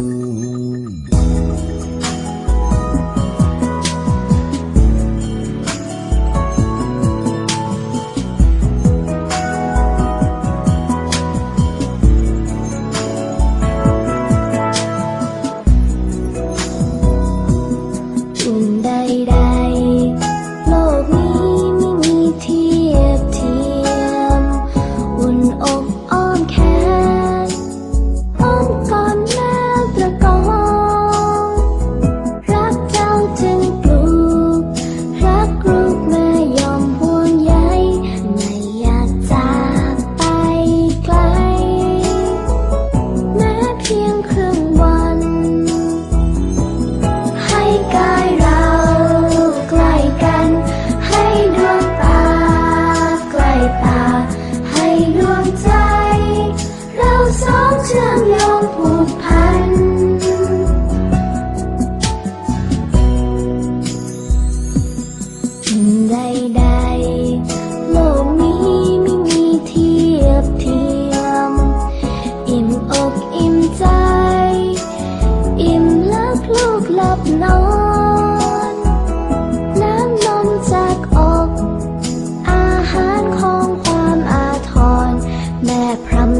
อุ่ สองเชื่อมโยงผูกพันสิ่งใดๆ โลกนี้ไม่มีเทียบเทียม อิ่มอกอิ่มใจ อิ่มลักลูกหลับนอน น้ำนมจากอก อาหารของความอาทร แม่พรำ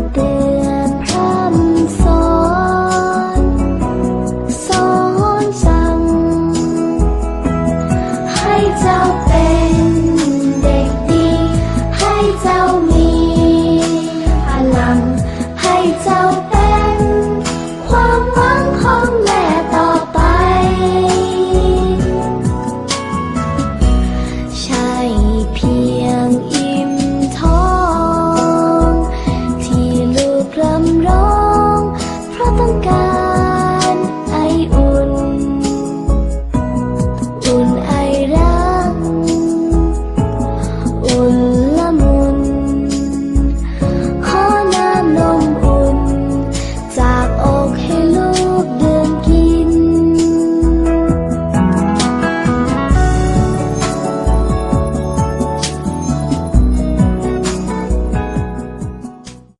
저